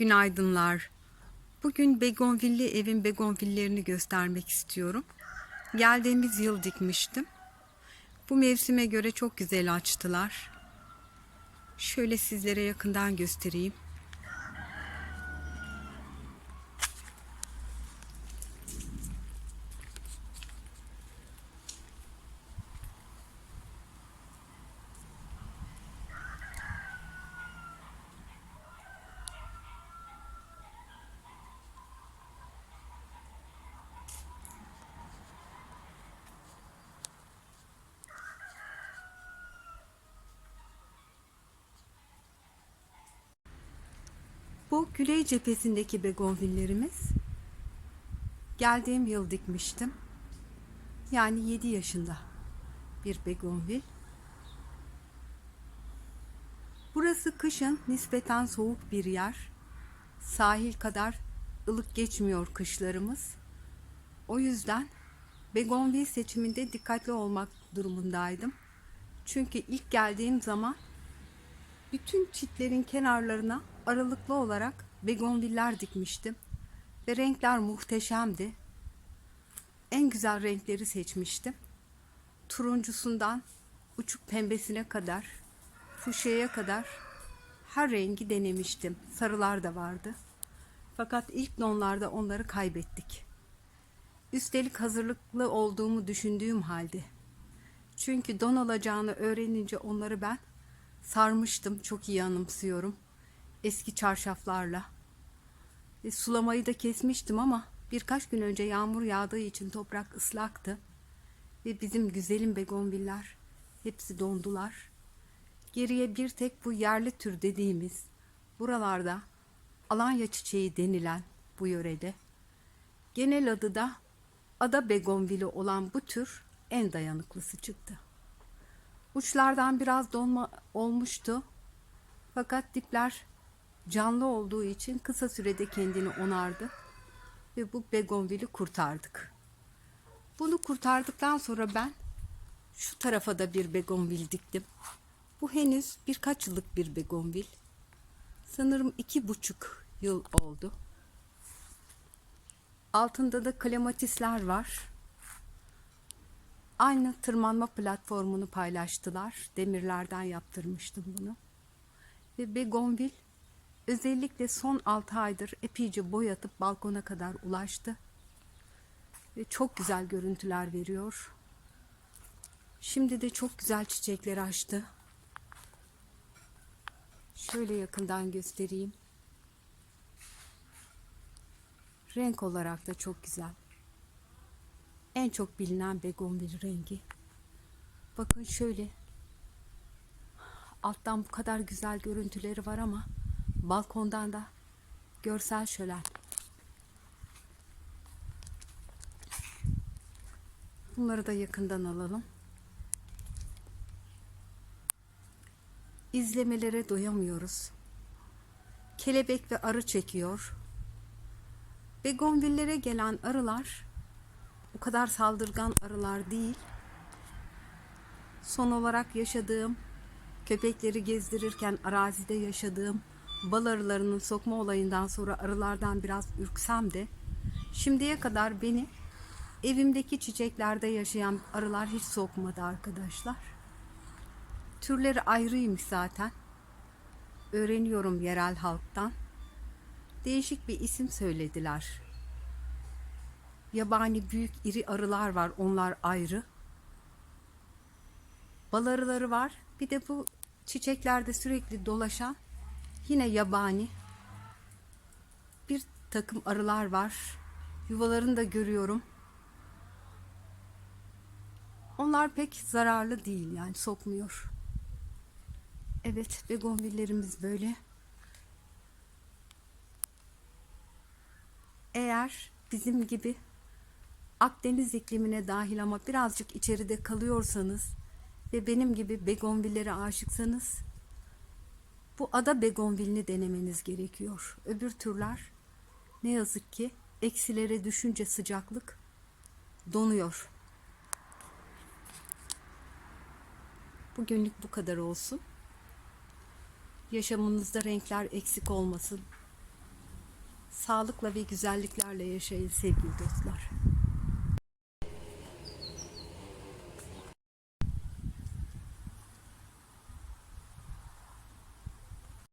Günaydınlar. Bugün begonvilli evin begonvillerini göstermek istiyorum. Geldiğimiz yıl dikmiştim. Bu mevsime göre çok güzel açtılar. Şöyle sizlere yakından göstereyim. Bu güney cephesindeki begonvillerimiz. Geldiğim yıl dikmiştim. Yani 7 yaşında bir begonvil. Burası kışın nispeten soğuk bir yer. Sahil kadar ılık geçmiyor kışlarımız. O yüzden begonvil seçiminde dikkatli olmak durumundaydım. Çünkü ilk geldiğim zaman bütün çitlerin kenarlarına aralıklı olarak begonviller dikmiştim. Ve renkler muhteşemdi. En güzel renkleri seçmiştim. Turuncusundan uçuk pembesine kadar, fuşyaya kadar her rengi denemiştim. Sarılar da vardı. Fakat ilk donlarda onları kaybettik. Üstelik hazırlıklı olduğumu düşündüğüm halde. Çünkü don alacağını öğrenince onları ben sarmıştım. Çok iyi anımsıyorum. Eski çarşaflarla. E, sulamayı da kesmiştim ama birkaç gün önce yağmur yağdığı için toprak ıslaktı. Ve bizim güzelim begonviller hepsi dondular. Geriye bir tek bu yerli tür dediğimiz buralarda Alanya çiçeği denilen bu yörede genel adı da ada begonvili olan bu tür en dayanıklısı çıktı. Uçlardan biraz donma olmuştu. Fakat dipler canlı olduğu için kısa sürede kendini onardı ve bu begonvili kurtardık. Bunu kurtardıktan sonra ben şu tarafa da bir begonvil diktim. Bu henüz birkaç yıllık bir begonvil. Sanırım iki buçuk yıl oldu. Altında da klematisler var. Aynı tırmanma platformunu paylaştılar. Demirlerden yaptırmıştım bunu. Ve begonvil özellikle son 6 aydır epeyce boyatıp balkona kadar ulaştı. Ve çok güzel görüntüler veriyor. Şimdi de çok güzel çiçekler açtı. Şöyle yakından göstereyim. Renk olarak da çok güzel. En çok bilinen begonvil rengi. Bakın şöyle. Alttan bu kadar güzel görüntüleri var ama balkondan da görsel şölen. Bunları da yakından alalım. İzlemelere doyamıyoruz. Kelebek ve arı çekiyor. Begonvillere gelen arılar o kadar saldırgan arılar değil. Son olarak yaşadığım köpekleri gezdirirken arazide yaşadığım bal arılarının sokma olayından sonra arılardan biraz ürksem de şimdiye kadar beni evimdeki çiçeklerde yaşayan arılar hiç sokmadı arkadaşlar. Türleri ayrıymış zaten. Öğreniyorum yerel halktan. Değişik bir isim söylediler. Yabani büyük iri arılar var. Onlar ayrı. Bal arıları var. Bir de bu çiçeklerde sürekli dolaşan yine yabani bir takım arılar var. Yuvalarını da görüyorum. Onlar pek zararlı değil yani sokmuyor. Evet begonvillerimiz böyle. Eğer bizim gibi Akdeniz iklimine dahil ama birazcık içeride kalıyorsanız ve benim gibi begonvillere aşıksanız bu ada begonvilini denemeniz gerekiyor. Öbür türler ne yazık ki eksilere düşünce sıcaklık donuyor. Bugünlük bu kadar olsun. Yaşamınızda renkler eksik olmasın. Sağlıkla ve güzelliklerle yaşayın sevgili dostlar.